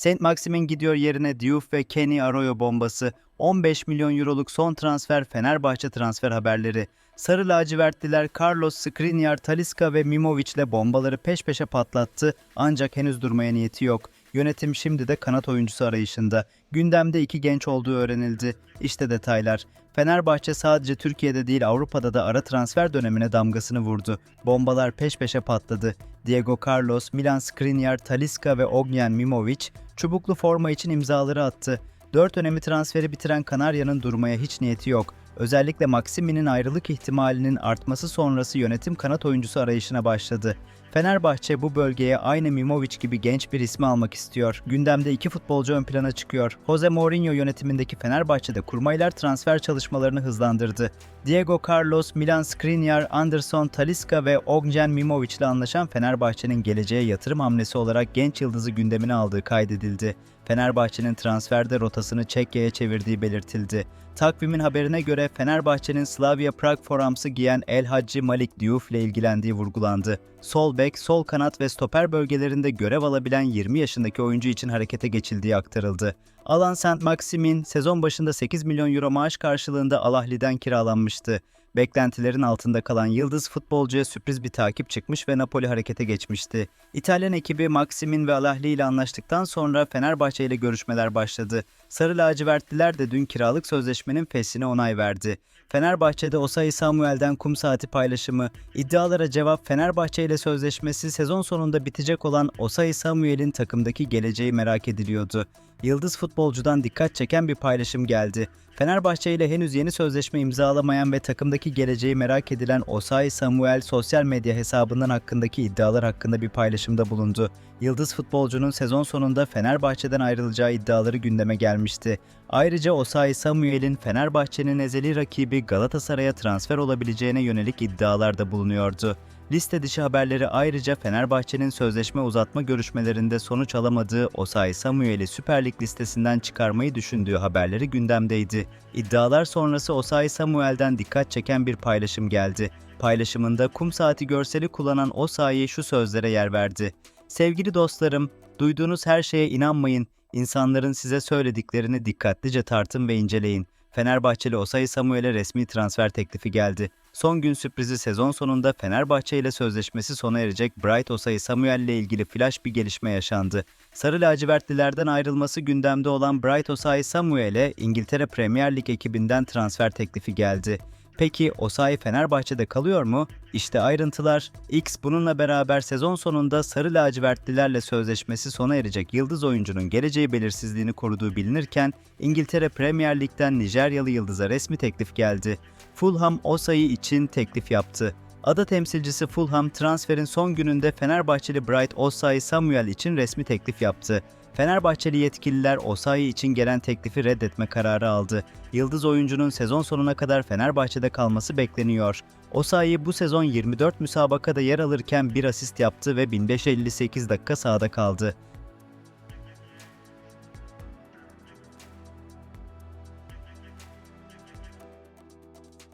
Saint Maximin gidiyor yerine Diouf ve Kenny Arroyo bombası. 15 milyon euroluk son transfer Fenerbahçe transfer haberleri. Sarı lacivertliler Carlos Skriniar, Talisca ve Mimovic ile bombaları peş peşe patlattı ancak henüz durmaya niyeti yok. Yönetim şimdi de kanat oyuncusu arayışında. Gündemde iki genç olduğu öğrenildi. İşte detaylar. Fenerbahçe sadece Türkiye'de değil Avrupa'da da ara transfer dönemine damgasını vurdu. Bombalar peş peşe patladı. Diego Carlos, Milan Skriniar, Talisca ve Ognjen Mimovic çubuklu forma için imzaları attı. Dört önemli transferi bitiren Kanarya'nın durmaya hiç niyeti yok. Özellikle Maksimi'nin ayrılık ihtimalinin artması sonrası yönetim kanat oyuncusu arayışına başladı. Fenerbahçe bu bölgeye aynı Mimovic gibi genç bir ismi almak istiyor. Gündemde iki futbolcu ön plana çıkıyor. Jose Mourinho yönetimindeki Fenerbahçe'de kurmaylar transfer çalışmalarını hızlandırdı. Diego Carlos, Milan Skriniar, Anderson, Talisca ve Ognjen Mimovic ile anlaşan Fenerbahçe'nin geleceğe yatırım hamlesi olarak genç yıldızı gündemine aldığı kaydedildi. Fenerbahçe'nin transferde rotasını Çekya'ya çevirdiği belirtildi. Takvimin haberine göre Fenerbahçe'nin Slavia Prag forması giyen El Hacı Malik Diouf ile ilgilendiği vurgulandı. Sol bek, sol kanat ve stoper bölgelerinde görev alabilen 20 yaşındaki oyuncu için harekete geçildiği aktarıldı. Alan Saint Maximin sezon başında 8 milyon euro maaş karşılığında Al Ahly'den kiralanmıştı. Beklentilerin altında kalan yıldız futbolcuya sürpriz bir takip çıkmış ve Napoli harekete geçmişti. İtalyan ekibi Maximin ve Al ile anlaştıktan sonra Fenerbahçe ile görüşmeler başladı. Sarı lacivertliler de dün kiralık sözleşmenin feshine onay verdi. Fenerbahçe'de Osayi Samuel'den kum saati paylaşımı, iddialara cevap Fenerbahçe ile sözleşmesi sezon sonunda bitecek olan Osayi Samuel'in takımdaki geleceği merak ediliyordu. Yıldız futbolcudan dikkat çeken bir paylaşım geldi. Fenerbahçe ile henüz yeni sözleşme imzalamayan ve takımdaki geleceği merak edilen Osayi Samuel sosyal medya hesabından hakkındaki iddialar hakkında bir paylaşımda bulundu. Yıldız futbolcunun sezon sonunda Fenerbahçe'den ayrılacağı iddiaları gündeme gelmişti. Ayrıca Osayi Samuel'in Fenerbahçe'nin ezeli rakibi Galatasaray'a transfer olabileceğine yönelik iddialar da bulunuyordu. Liste dışı haberleri ayrıca Fenerbahçe'nin sözleşme uzatma görüşmelerinde sonuç alamadığı Osayi Samuel'i Süper Lig listesinden çıkarmayı düşündüğü haberleri gündemdeydi. İddialar sonrası Osayi Samuel'den dikkat çeken bir paylaşım geldi. Paylaşımında kum saati görseli kullanan Osayi şu sözlere yer verdi. Sevgili dostlarım, duyduğunuz her şeye inanmayın. İnsanların size söylediklerini dikkatlice tartın ve inceleyin. Fenerbahçeli Osayi Samuel'e resmi transfer teklifi geldi. Son gün sürprizi sezon sonunda Fenerbahçe ile sözleşmesi sona erecek Bright Osayi Samuel ile ilgili flash bir gelişme yaşandı. Sarı lacivertlilerden ayrılması gündemde olan Bright Osayi Samuel'e İngiltere Premier Lig ekibinden transfer teklifi geldi. Peki Osayi Fenerbahçe'de kalıyor mu? İşte ayrıntılar. X bununla beraber sezon sonunda sarı lacivertlilerle sözleşmesi sona erecek yıldız oyuncunun geleceği belirsizliğini koruduğu bilinirken İngiltere Premier Lig'den Nijeryalı yıldıza resmi teklif geldi. Fulham Osayi için teklif yaptı. Ada temsilcisi Fulham transferin son gününde Fenerbahçeli Bright Osayi Samuel için resmi teklif yaptı. Fenerbahçeli yetkililer Osayi için gelen teklifi reddetme kararı aldı. Yıldız oyuncunun sezon sonuna kadar Fenerbahçe'de kalması bekleniyor. Osayi bu sezon 24 müsabakada yer alırken bir asist yaptı ve 1558 dakika sahada kaldı.